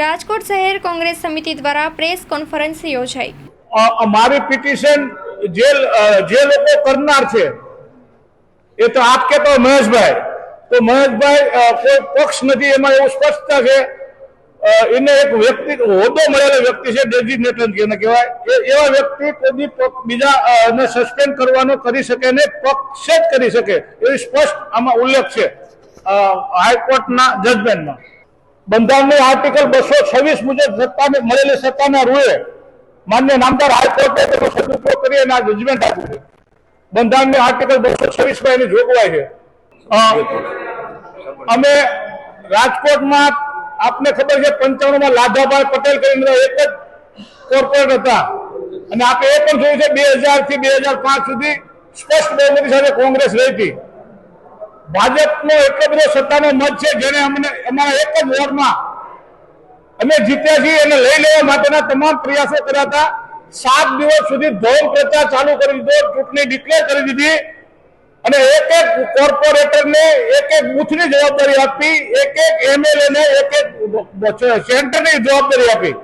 રાજકોટ શહેર કોંગ્રેસ સમિતિ દ્વારા પ્રેસ કોન્ફરન્સ યોજાઈ. અમારી પિટિશન જે જે લોકો કરનાર છે, એ તો આપ કે તો મહેશભાઈ તો મહેશભાઈ કોઈ પક્ષ નથી, એમાં એવું સ્પષ્ટતા છે એને એક વ્યક્તિ, હોદ્દો મળેલો વ્યક્તિ છે, ડેઝિગ્નેટર જેને કહેવાય, એ, એવા વ્યક્તિ કોઈ બીજા ને સસ્પેન્ડ કરવાનો કરી શકે ને પક્ષ જ કરી શકે, એવી સ્પષ્ટ આમાં ઉલ્લેખ છે હાઈકોર્ટના જજમેન્ટમાં. બંધારણની આર્ટિકલ બસો છવ્વીસ મુજબ સત્તાને, મળેલી સત્તાના રૂએ માન્ય નામદાર હાઈકોર્ટે તેનો સદુપયોગ કરી અને આ જજમેન્ટ આપ્યું છે. બંધારણની આર્ટિકલ બસો છવ્વીસમાં એની જોગવાઈ છે. અમે રાજકોટમાં આપને ખબર છે, પંચાણુંમાં લાધાભાઈ પટેલ કરીને એક જ કોર્પોરેટ હતા. અને આપણે એ પણ જોયું છે, બે હજારથી બે હજાર પાંચ સુધી સ્પષ્ટ બહુમતી સાથે કોંગ્રેસ રહી હતી. ભાજપનો એટલો સત્તાનો મત છે જેને અમને અમારા એક જ વોર્ડમાં અમે જીત્યા છીએ એને લઈ લેવા માટેના તમામ પ્રયાસો કર્યા હતા. સાત દિવસ સુધી ધોમ પ્રચાર ચાલુ કરી દીધો, ચૂંટણી ડિક્લેર કરી દીધી અને એક એક કોર્પોરેટરને એક એક બૂથની જવાબદારી આપી, એક એક એમએલએ ને એક એક સેન્ટરની જવાબદારી આપી.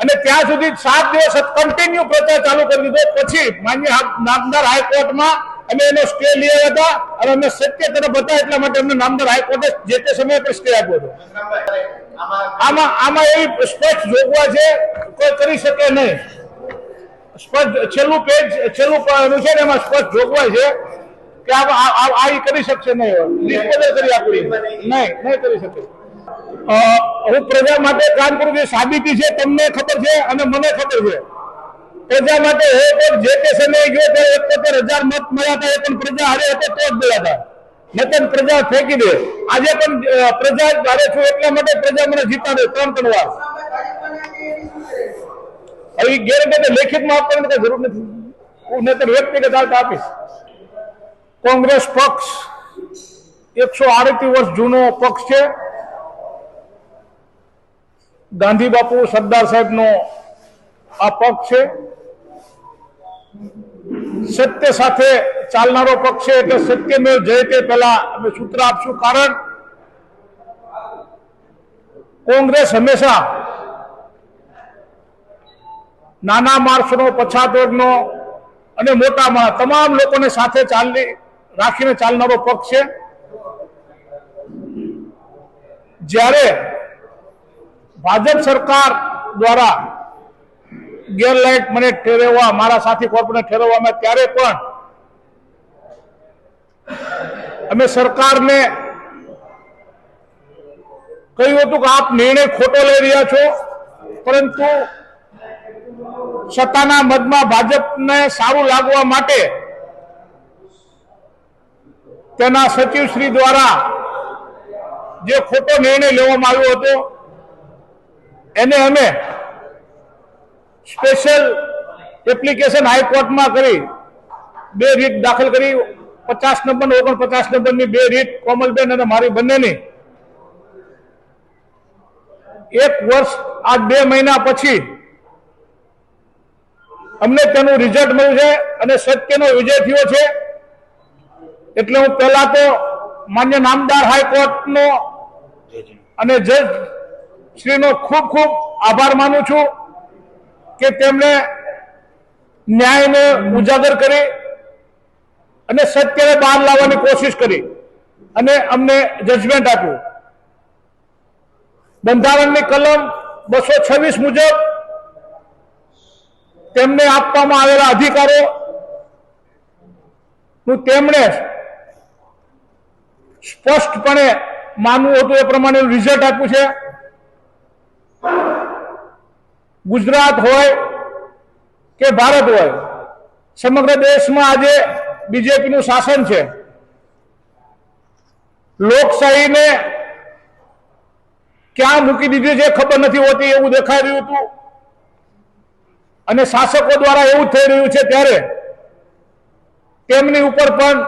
અને ત્યાં સુધી સાત દિવસ કન્ટિન્યુ પ્રચાર ચાલુ કરી દીધો. પછી માન્ય નામદાર હાઈકોર્ટમાં અમે એનો સ્ટે આવ્યા હતા અને અમે સત્ય તરફ હતા એટલા માટે અમને નામદાર હાઈકોર્ટે જે તે સમયે પર સ્ટે આપ્યો હતો. આમાં આમાં એવી સ્પષ્ટ જોગવાઈ છે, કોઈ કરી શકે નહીં. સ્પષ્ટ, છેલ્લું પેજ છેલ્લું છે ને એમાં સ્પષ્ટ જોગવાઈ છે કે આ આ કરી શકશે નહીં નિષ્પદે કરી આપવી નહીં નહીં કરી શકે. હું પ્રજા માટે કામ કરું છું સાબિતી છે, તમને ખબર છે અને મને ખબર છે. પ્રજા માટે હે તો જે તે સમયે ગયો ત્યારે એકોતેર હજાર મત મળ્યા હતા, એ પણ પ્રજા હારે હતો, તો જ મળ્યા હતા. નતન પ્રજા ફેંકી દે. આજે પણ પ્રજા હારે છું એટલા માટે પ્રજા મને જીતાડે ત્રણ ત્રણ વાર. હવે ગેરંટી લેખિતમાં આપવાની કઈ જરૂર નથી. હું નતર વ્યક્તિગત હાલત આપીશ. કોંગ્રેસ પક્ષ એકસો આડત્રીસ વર્ષ જૂનો પક્ષ છે. ગાંધી બાપુ સરદાર સાહેબનો આ પક્ષ છે. સત્ય સાથે ચાલનારો પક્ષ છે એટલે સત્યમેવ જયતે પહેલા અમે સૂત્ર આપશું. કારણ કોંગ્રેસ હંમેશા નાના માણસનો પછાત વર્ગનો અને મોટા માણસ તમામ લોકોને સાથે ચાલી રાખીને ચાલનારો પક્ષ છે. જ્યારે ભાજપ સરકાર દ્વારા ગેરલાયક મને ઠેરવવા, મારા સાથી કોર્પોરેટ ઠેરવવામાં ત્યારે પણ અમે સરકારને કહ્યું હતું કે આપ નિર્ણય ખોટો લઈ રહ્યા છો, પરંતુ સત્તાના મતમાં ભાજપને સારું લાગવા માટે તેના સચિવશ્રી દ્વારા જે ખોટો નિર્ણય લેવામાં આવ્યો હતો, એને અમે સ્પેશિયલ એપ્લિકેશન હાઈકોર્ટમાં કરી, બે રીટ દાખલ કરી, પચાસ નંબર ઓગણપચાસ નંબરની બે રીટ કોમલબેન અને મારી બંનેની. એક વર્ષ, આ બે મહિના પછી અમને તેનું રિઝલ્ટ મળ્યું છે અને સત્યનો વિજય થયો છે. એટલે હું પહેલા તો માન્ય નામદાર હાઈકોર્ટનો અને જજ શ્રીનો ખૂબ ખૂબ આભાર માનું છું. કે તેમણે ન્યાયને ઉજાગર કરી અને સત્યને બહાર લાવવાની કોશિશ કરી અને અમને જજમેન્ટ આપ્યું. બંધારણની કલમ બસો છવ્વીસ મુજબ તેમને આપવામાં આવેલા અધિકારો નું તેમણે સ્પષ્ટપણે માનવું હતું એ પ્રમાણે રિઝલ્ટ આપ્યું છે. ગુજરાત હોય કે ભારત હોય, સમગ્ર દેશમાં આજે બીજેપીનું શાસન છે. લોકશાહીને ક્યાં મૂકી દીધી છે ખબર નથી હોતી, એવું દેખાઈ રહ્યું હતું. અને શાસકો દ્વારા એવું થઈ રહ્યું છે ત્યારે તેમની ઉપર પણ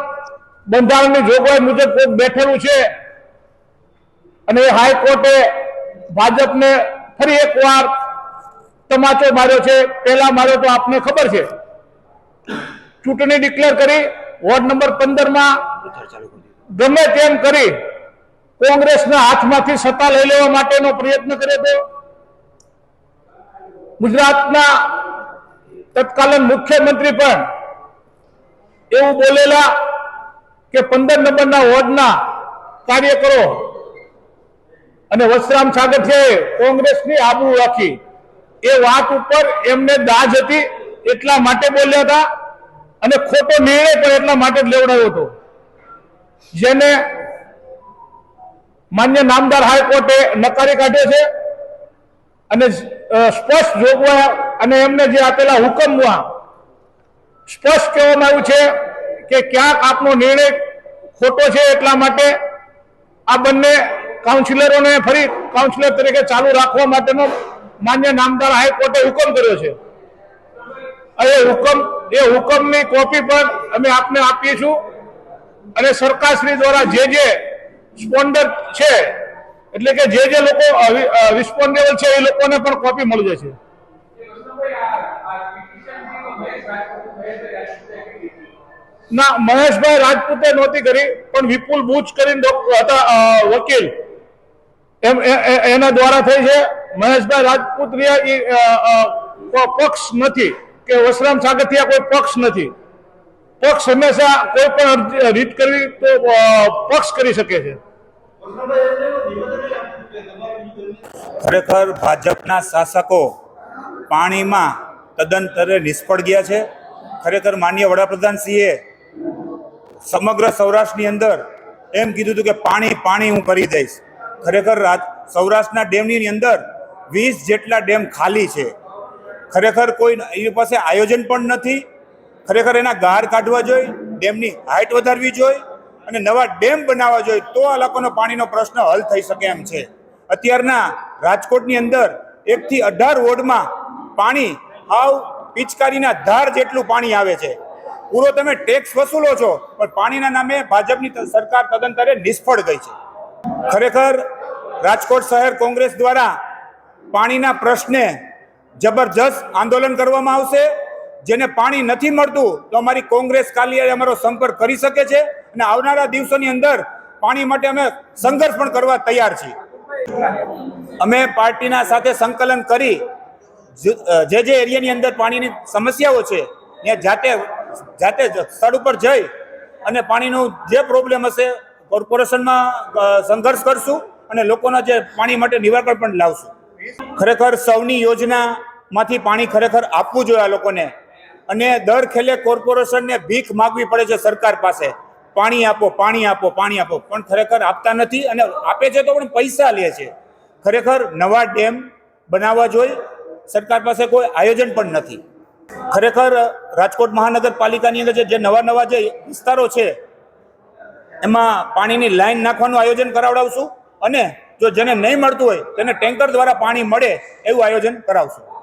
બંધારણની જોગવાઈ મુજબ કોઈક બેઠેલું છે. અને હાઈકોર્ટે ભાજપને ફરી એકવાર તમાચો માર્યો છે, પહેલા માર્યો તો આપને ખબર છે. ચૂંટણી ડિક્લેર કરી, વોર્ડ નંબર પંદરમાં ગમે તેમ કરી, કોંગ્રેસના હાથમાંથી સત્તા લઈ લેવા માટેનો પ્રયત્ન કર્યો હતો. ગુજરાતના તત્કાલીન મુખ્યમંત્રી પણ એવું બોલેલા કે પંદર નંબરના વોર્ડના કાર્યકરો અને વસરામ છે, કોંગ્રેસની આબુ રાખી. એ વાત ઉપર એમને દાજ હતી, એટલા માટે બોલ્યા હતા અને ખોટો નિર્ણય પણ એટલા માટે જ લેવડાયો હતો. જેને માન્ય નામદાર હાઈકોર્ટે નકારી કાઢ્યો છે અને સ્પષ્ટ જોગવા અને એમને જે આપેલા હુકમમાં સ્પષ્ટ કહેવામાં આવ્યું છે કે ક્યાંક આપનો નિર્ણય ખોટો છે એટલા માટે આ બંને કાઉન્સિલરોને ફરી કાઉન્સિલર તરીકે ચાલુ રાખવા માટેનો માન્ય નામદાર હાઈકોર્ટે હુકમ કર્યો છે. એ હુકમ, એ હુકમની કોપી પણ અમે આપને આપીશું. અને સરકારશ્રી દ્વારા જે જે સ્પોન્ડર છે, એટલે કે જે જે લોકો રિસ્પોન્ડેબલ છે, એ લોકોને પણ કોપી મળી જશે. ના, મહેશભાઈ રાજપૂતે નહોતી કરી, પણ વિપુલ બુચ કરીને હતા વકીલ. એમ એના દ્વારા થઈ છે. મહેશભાઈ રાજપૂત રહ્યા ઈ, અ, અ, કોઈ પક્ષ નથી કે વસરામ સાગઠિયા કોઈ પક્ષ નથી. પક્ષ હંમેશા કોઈ પણ રીત કરવી તો પક્ષ કરી શકે છે. ખરેખર ભાજપના શાસકો પાણીમાં તદંતરે નિષ્ફળ ગયા છે. ખરેખર માન્ય વડાપ્રધાનશ્રીએ સમગ્ર સૌરાષ્ટ્રની અંદર એમ કીધું હતું કે પાણી પાણી હું કરી દઈશ. ખરેખર સૌરાષ્ટ્રના ડેમની અંદર વીસ જેટલા ડેમ ખાલી છે. ખરેખર કોઈ એની પાસે આયોજન પણ નથી. ખરેખર એના ગાર કાઢવા જોઈએ, ડેમની હાઇટ વધારવી જોઈએ અને નવા ડેમ બનાવવા જોઈએ તો આ લોકોનો પાણીનો પ્રશ્ન હલ થઈ શકે એમ છે. અત્યારના રાજકોટની અંદર એકથી અઢાર વોર્ડમાં પાણી આવ પિચકારીના ધાર જેટલું પાણી આવે છે. પૂરો તમે ટેક્સ વસૂલો છો, પણ પાણીના નામે ભાજપની સરકાર તદંતરે નિષ્ફળ ગઈ છે. ખરેખર રાજકોટ શહેર કોંગ્રેસ દ્વારા પાણીના પ્રશ્ને જબરજસ્ત આંદોલન કરવામાં આવશે. જેને પાણી નથી મળતું તો અમારી કોંગ્રેસ કાલિયાએ અમારો સંપર્ક કરી શકે છે અને આવનારા દિવસોની અંદર પાણી માટે અમે સંઘર્ષ પણ કરવા તૈયાર છીએ. અમે પાર્ટીના સાથે સંકલન કરી જે જે એરિયાની અંદર પાણીની સમસ્યાઓ છે, ત્યાં જાતે જાતે સ્થળ ઉપર જઈ અને પાણીનું જે પ્રોબ્લેમ હશે, કોર્પોરેશનમાં સંઘર્ષ કરશું અને લોકોના જે પાણી માટે નિવારણ પણ લાવશું. ખરેખર સૌની યોજનામાંથી પાણી ખરેખર આપવું જોઈએ આ લોકોને. અને દર ખેલે કોર્પોરેશનને ભીખ માગવી પડે છે સરકાર પાસે. પાણી આપો પાણી આપો પાણી આપો. પણ ખરેખર આપતા નથી અને આપે છે તો પણ પૈસા લે છે. ખરેખર નવા ડેમ બનાવવા જોઈએ સરકાર પાસે કોઈ આયોજન પણ નથી. ખરેખર રાજકોટ મહાનગરપાલિકાની અંદર જે- નવા નવા જે વિસ્તારો છે, એમાં પાણીની લાઈન નાખવાનું આયોજન કરાવડાવશું. અને જો જેને નહીં મળતું હોય તેને ટેન્કર દ્વારા પાણી મળે એવું આયોજન કરાવશું.